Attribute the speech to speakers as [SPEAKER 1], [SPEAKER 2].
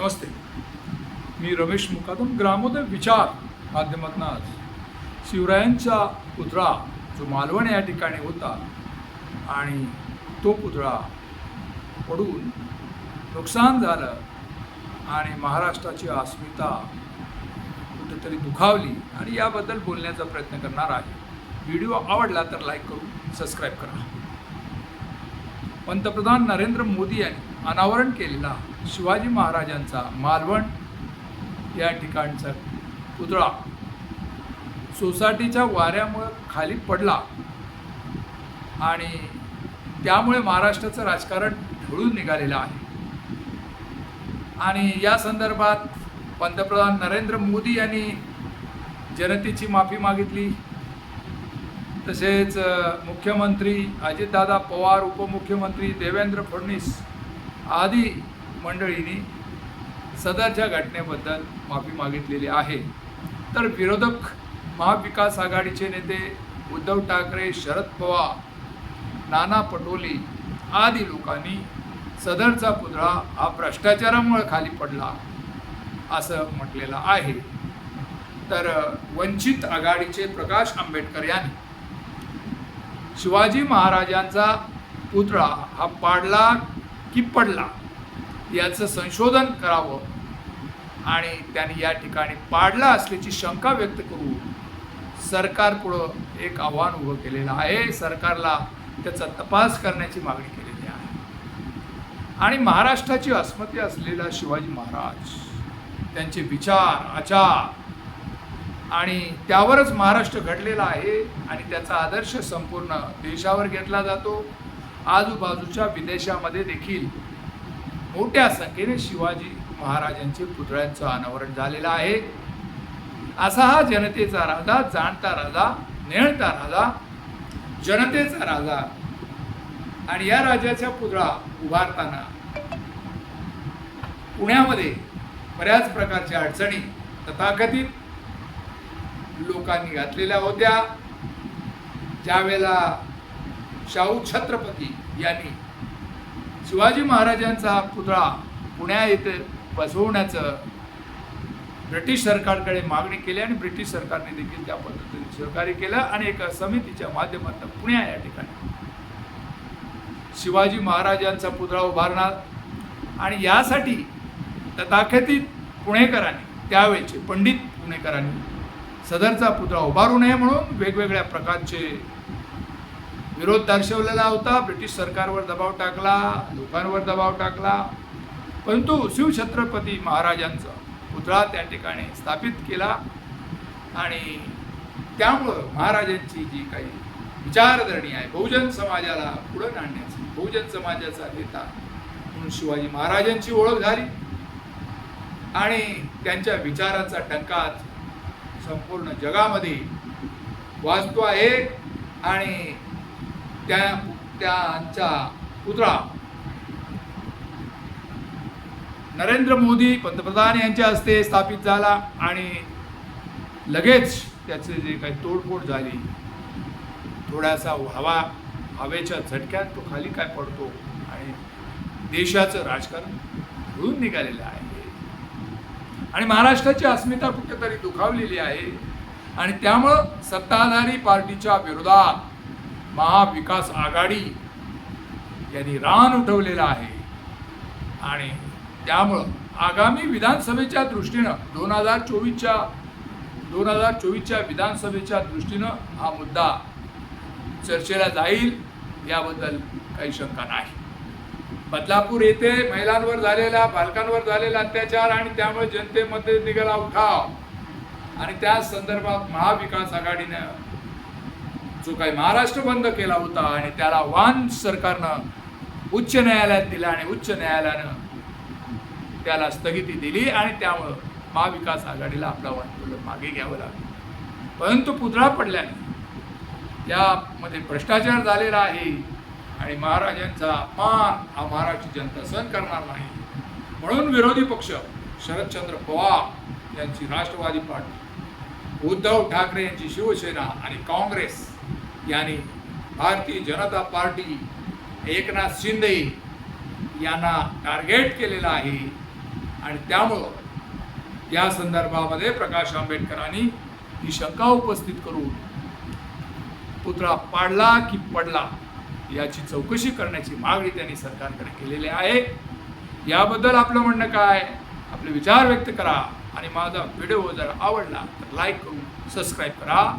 [SPEAKER 1] नमस्ते. मी रमेश मुकादम ग्रामोदय विचार माध्यमातून आज शिवरायांचा पुतळा जो मालवण या ठिकाणी होता आणि तो पुतळा पडून नुकसान झालं आणि महाराष्ट्राची अस्मिता कुठेतरी दुखावली आणि याबद्दल बोलण्याचा प्रयत्न करणार आहे. व्हिडिओ आवडला तर लाईक करून सबस्क्राईब करा. पंतप्रधान नरेंद्र मोदी यांनी अनावरण केलेला शिवाजी महाराजांचा मालवण या ठिकाणचा पुतळा सोसायटीच्या वाऱ्यामुळं खाली पडला आणि त्यामुळे महाराष्ट्राचं राजकारण ढळून निघालेलं आहे. आणि या संदर्भात पंतप्रधान नरेंद्र मोदी यांनी जनतेची माफी मागितली. तसेच मुख्यमंत्री अजितदादा पवार उपमुख्यमंत्री देवेंद्र फडणवीस आदी मंडळींनी सदरच्या घटनेबद्दल माफी मागितलेली आहे. तर विरोधक महाविकास आघाडीचे नेते उद्धव ठाकरे शरद पवार नाना पटोले आदी लोकांनी सदरचा पुतळा हा भ्रष्टाचारामुळे खाली पडला असं म्हटलेलं आहे. तर वंचित आघाडीचे प्रकाश आंबेडकर यांनी शिवाजी महाराजांचा पुतळा हा पाडला की पडला. याचं संशोधन करावं. आणि त्यांनी या ठिकाणी पाडला असल्याची शंका व्यक्त करून सरकारपुढं एक आव्हान उभं केलेलं आहे. सरकारला त्याचा तपास करण्याची मागणी केलेली आहे. आणि महाराष्ट्राची अस्मती असलेला शिवाजी महाराज त्यांचे विचार आचार आणि त्यावरच महाराष्ट्र घडलेला आहे आणि त्याचा आदर्श संपूर्ण देशावर घेतला जातो. आजूबाजूच्या विदेशामध्ये देखील मोठ्या संख्येने शिवाजी महाराजांचे पुतळ्यांचं अनावरण झालेलं आहे. असा हा जनतेचा राजा जाणता राजा नेळता राजा जनतेचा राजा. आणि या राजाचा पुतळा उभारताना पुण्यामध्ये बऱ्याच प्रकारच्या अडचणी तथाकथित लोकांनी घातलेल्या होत्या. ज्यावेळेला शाहू छत्रपती यांनी शिवाजी महाराजांचा पुतळा पुण्या येथे बसवण्याचं ब्रिटिश सरकारकडे मागणी केली आणि ब्रिटिश सरकारने देखील त्या पद्धतीने सहकार्य केलं आणि एका समितीच्या माध्यमातून पुण्या या ठिकाणी शिवाजी महाराजांचा पुतळा उभारणार आणि यासाठी तथाकथित पुणेकरांनी त्यावेळेचे पंडित पुणेकरांनी सदरचा पुतळा उभारू नये म्हणून वेगवेगळ्या प्रकारचे विरोध दर्शवलेला होता ब्रिटिश सरकारवर दबाव टाकला लोकांवर दबाव टाकला. परंतु शिवछत्रपती महाराजांचा पुतळा त्या ठिकाणी स्थापित केला आणि त्यामुळं महाराजांची जी काही विचारधरणी आहे बहुजन समाजाला पुढं आणण्याची बहुजन समाजाचा नेता म्हणून शिवाजी महाराजांची ओळख झाली. आणि त्यांच्या विचारांचा टंकाच संपूर्ण जगामध्ये वाचतो आहे. आणि त्या त्यांचा पुतळा. नरेंद्र मोदी पंतप्रधान यांच्या हस्ते स्थापित झाला आणि लगेच त्याचे जे काही तोडफोड झाली थोडासा हवा हवेच्या झटक्यात तो खाली काय पडतो आणि देशाचं राजकारण धुळून निघालेलं आहे. आणि महाराष्ट्राची अस्मिता कुठेतरी दुखावलेली आहे आणि त्यामुळं सत्ताधारी पार्टीच्या विरोधात महाविकास आघाडी यांनी रान उठवलेलं आहे. आणि त्यामुळं आगामी विधानसभेच्या दृष्टीनं दोन हजार चोवीसच्या दोन हजार चोवीसच्या विधानसभेच्या दृष्टीनं हा मुद्दा चर्चेला जाईल याबद्दल काही शंका नाही. बदलापूर येथे महिलांवर झालेला बालकांवर झालेला अत्याचार आणि त्यामुळे जनतेमध्ये निघाला उठाव. आणि त्या संदर्भात महाविकास आघाडीनं जो काही महाराष्ट्र बंद केला होता आणि त्याला वान सरकारनं उच्च न्यायालयात दिला आणि उच्च न्यायालयानं त्याला स्थगिती दिली आणि त्यामुळं महाविकास आघाडीला आपला वान मागे घ्यावं लागलं. परंतु पुतळा पडल्याने यामध्ये भ्रष्टाचार झालेला आहे आणि महाराजांचा अपमान हा महाराष्ट्र जनता सहन करणार नाही. म्हणून विरोधी पक्ष शरदचंद्र पवार यांची राष्ट्रवादी पार्टी उद्धव ठाकरे यांची शिवसेना आणि काँग्रेस यांनी भारतीय जनता पार्टी एकनाथ शिंदे यांना टार्गेट केलेलं आहे. आणि त्यामुळं या संदर्भामध्ये प्रकाश आंबेडकरांनी ही शंका उपस्थित करून पुतळा पाडला की पडला याची चौकशी करण्याची मागणी त्यांनी सरकारकडे केलेली आहे. याबद्दल आपलं म्हणणं काय? आपले विचार व्यक्त करा. आणि माझा व्हिडिओ जर आवडला तर लाईक करून सबस्क्राईब करा.